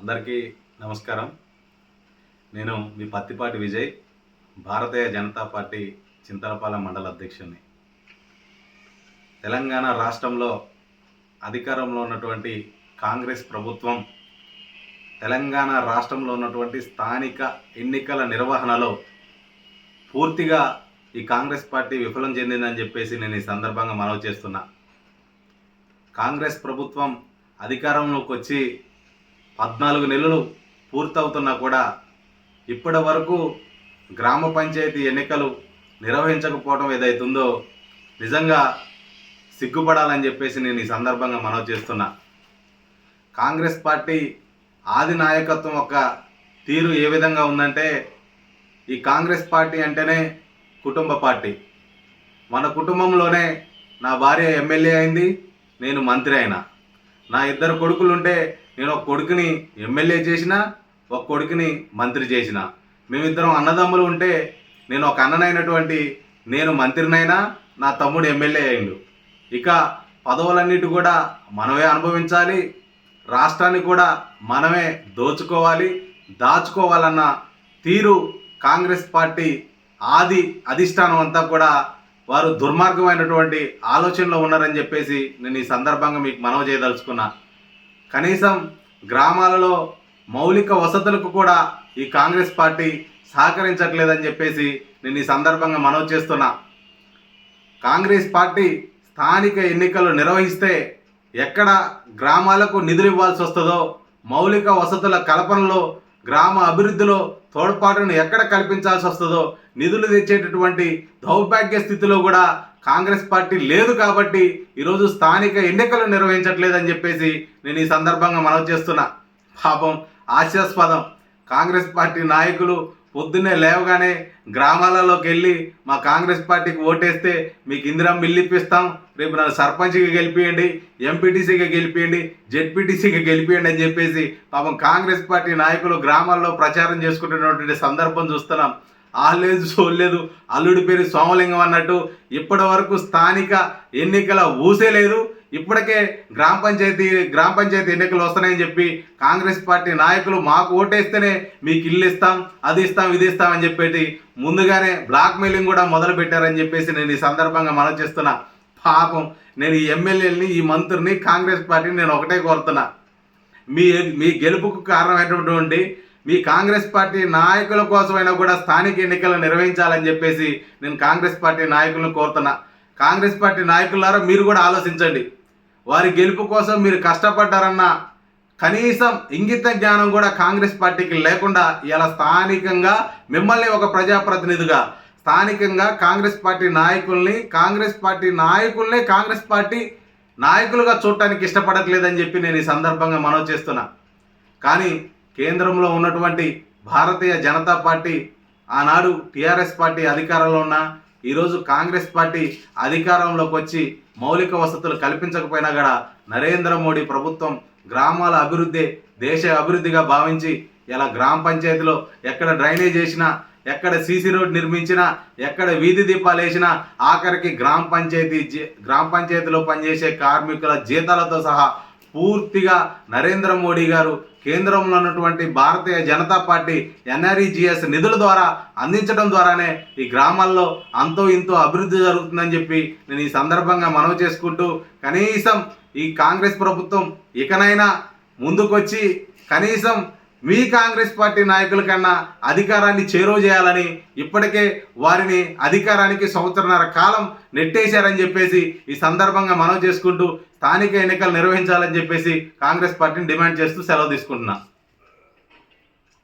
అందరికీ నమస్కారం. నేను మీ పత్తిపాటి విజయ్ భారతీయ జనతా పార్టీ చింతలపాల మండల అధ్యక్షుడిని. తెలంగాణ రాష్ట్రంలో అధికారంలో ఉన్నటువంటి కాంగ్రెస్ ప్రభుత్వం తెలంగాణ రాష్ట్రంలో ఉన్నటువంటి స్థానిక ఎన్నికల నిర్వహణలో పూర్తిగా ఈ కాంగ్రెస్ పార్టీ విఫలం చెందిందని చెప్పేసి నేను ఈ సందర్భంగా మనవి చేస్తున్నా. కాంగ్రెస్ ప్రభుత్వం అధికారంలోకి వచ్చి పద్నాలుగు నెలలు పూర్తవుతున్నా కూడా ఇప్పటి వరకు గ్రామ పంచాయతీ ఎన్నికలు నిర్వహించకపోవడం ఏదైతుందో నిజంగా సిగ్గుపడాలని చెప్పేసి నేను ఈ సందర్భంగా మనవి చేస్తున్నా. కాంగ్రెస్ పార్టీ ఆది నాయకత్వం యొక్క తీరు ఏ విధంగా ఉందంటే ఈ కాంగ్రెస్ పార్టీ అంటేనే కుటుంబ పార్టీ. మన కుటుంబంలోనే నా భార్య ఎమ్మెల్యే అయింది నేను మంత్రి అయినా. నా ఇద్దరు కొడుకులు ఉంటే నేను ఒక కొడుకుని ఎమ్మెల్యే చేసిన ఒక కొడుకుని మంత్రి చేసిన. మేమిద్దరం అన్నదమ్ములు ఉంటే నేను ఒక అన్ననైనటువంటి నేను మంత్రినైనా నా తమ్ముడు ఎమ్మెల్యే అయిండు ఇక పదవులన్నిటి కూడా మనమే అనుభవించాలి రాష్ట్రాన్ని కూడా మనమే దోచుకోవాలి దాచుకోవాలన్న తీరు కాంగ్రెస్ పార్టీ ఆది అధిష్టానం అంతా కూడా వారు దుర్మార్గమైనటువంటి ఆలోచనలో ఉన్నారని చెప్పేసి నేను ఈ సందర్భంగా మీకు మనవి చేయదలుచుకున్నా. కనీసం గ్రామాలలో మౌలిక వసతులకు కూడా ఈ కాంగ్రెస్ పార్టీ సహకరించట్లేదని చెప్పేసి నేను ఈ సందర్భంగా మనవి చేస్తున్నా. కాంగ్రెస్ పార్టీ స్థానిక ఎన్నికలు నిర్వహిస్తే ఎక్కడ గ్రామాలకు నిధులు ఇవ్వాల్సి వస్తుందో మౌలిక వసతుల కల్పనలో గ్రామ అభివృద్ధిలో తోడ్పాటును ఎక్కడ కల్పించాల్సి వస్తుందో నిధులు తెచ్చేటటువంటి దౌర్భాగ్య స్థితిలో కూడా కాంగ్రెస్ పార్టీ లేదు కాబట్టి ఈరోజు స్థానిక ఎన్నికలు నిర్వహించట్లేదని చెప్పేసి నేను ఈ సందర్భంగా మనవి చేస్తున్నా. పాపం హాస్యాస్పదం కాంగ్రెస్ పార్టీ నాయకులు పొద్దున్నే లేవగానే గ్రామాలలోకి వెళ్ళి మా కాంగ్రెస్ పార్టీకి ఓటేస్తే మీకు ఇందిరా మిల్లు ఇప్పిస్తాం. రేపు నన్ను సర్పంచ్గా గెలిపియండి ఎంపీటీసీగా గెలిపియండి జెడ్పీటీసీగా గెలిపియండి అని చెప్పేసి పాపం కాంగ్రెస్ పార్టీ నాయకులు గ్రామాల్లో ప్రచారం చేసుకుంటున్నటువంటి సందర్భం చూస్తున్నాం. ఆలేదు సోలేదు అల్లుడి పేరు సోమలింగం అన్నట్టు ఇప్పటి వరకు స్థానిక ఎన్నికల ఊసే లేదు. ఇప్పటికే గ్రామ పంచాయతీ గ్రామ పంచాయతీ ఎన్నికలు వస్తున్నాయని చెప్పి కాంగ్రెస్ పార్టీ నాయకులు మాకు ఓటేస్తేనే మీకు ఇల్లు ఇస్తాం అది ఇస్తాం ఇది ఇస్తాం అని చెప్పేసి ముందుగానే బ్లాక్ మెయిలింగ్ కూడా మొదలు పెట్టారని చెప్పేసి నేను ఈ సందర్భంగా మనం చేస్తున్నా. పాపం నేను ఈ ఎమ్మెల్యేని ఈ మంత్రిని కాంగ్రెస్ పార్టీని నేను ఒకటే కోరుతున్నా. మీ మీ గెలుపుకు కారణమైనటువంటి మీ కాంగ్రెస్ పార్టీ నాయకుల కోసమైనా కూడా స్థానిక ఎన్నికలు నిర్వహించాలని చెప్పేసి నేను కాంగ్రెస్ పార్టీ నాయకులను కోరుతున్నా. కాంగ్రెస్ పార్టీ నాయకులారా మీరు కూడా ఆలోచించండి. వారి గెలుపు కోసం మీరు కష్టపడ్డారన్న కనీసం ఇంగిత జ్ఞానం కూడా కాంగ్రెస్ పార్టీకి లేకుండా ఇలా స్థానికంగా మిమ్మల్ని ఒక ప్రజాప్రతినిధిగా స్థానికంగా కాంగ్రెస్ పార్టీ నాయకుల్ని కాంగ్రెస్ పార్టీ నాయకుల్నే కాంగ్రెస్ పార్టీ నాయకులుగా చూడటానికి ఇష్టపడట్లేదని చెప్పి నేను ఈ సందర్భంగా మనవి చేస్తున్నా. కానీ కేంద్రంలో ఉన్నటువంటి భారతీయ జనతా పార్టీ ఆనాడు టీఆర్ఎస్ పార్టీ అధికారంలో ఉన్న ఈరోజు కాంగ్రెస్ పార్టీ అధికారంలోకి వచ్చి మౌలిక వసతులు కల్పించకపోయినా కూడా నరేంద్ర మోడీ ప్రభుత్వం గ్రామాల అభివృద్ధి దేశ అభివృద్ధిగా భావించి ఇలా గ్రామ పంచాయతీలో ఎక్కడ డ్రైనేజ్ వేసినా ఎక్కడ సీసీ రోడ్ నిర్మించినా ఎక్కడ వీధి దీపాలు వేసినా ఆఖరికి గ్రామ పంచాయతీ జీ- గ్రామ పంచాయతీలో పనిచేసే కార్మికుల జీతాలతో సహా పూర్తిగా నరేంద్ర మోడీ గారు కేంద్రంలో ఉన్నటువంటి భారతీయ జనతా పార్టీ ఎన్ఆర్ఈజిఎస్ నిధుల ద్వారా అందించడం ద్వారానే ఈ గ్రామాల్లో అంతో ఇంతో అభివృద్ధి జరుగుతుందని చెప్పి నేను ఈ సందర్భంగా మనవి చేసుకుంటూ కనీసం ఈ కాంగ్రెస్ ప్రభుత్వం ఇకనైనా ముందుకొచ్చి కనీసం మీ కాంగ్రెస్ పార్టీ నాయకుల కన్నా అధికారాన్ని చేరువ చేయాలని ఇప్పటికే వారిని అధికారానికి సంవత్సరన్నర కాలం నెట్టేశారని చెప్పేసి ఈ సందర్భంగా మనం చేసుకుంటూ స్థానిక ఎన్నికలు నిర్వహించాలని చెప్పేసి కాంగ్రెస్ పార్టీని డిమాండ్ చేస్తూ సెలవు తీసుకుంటున్నా.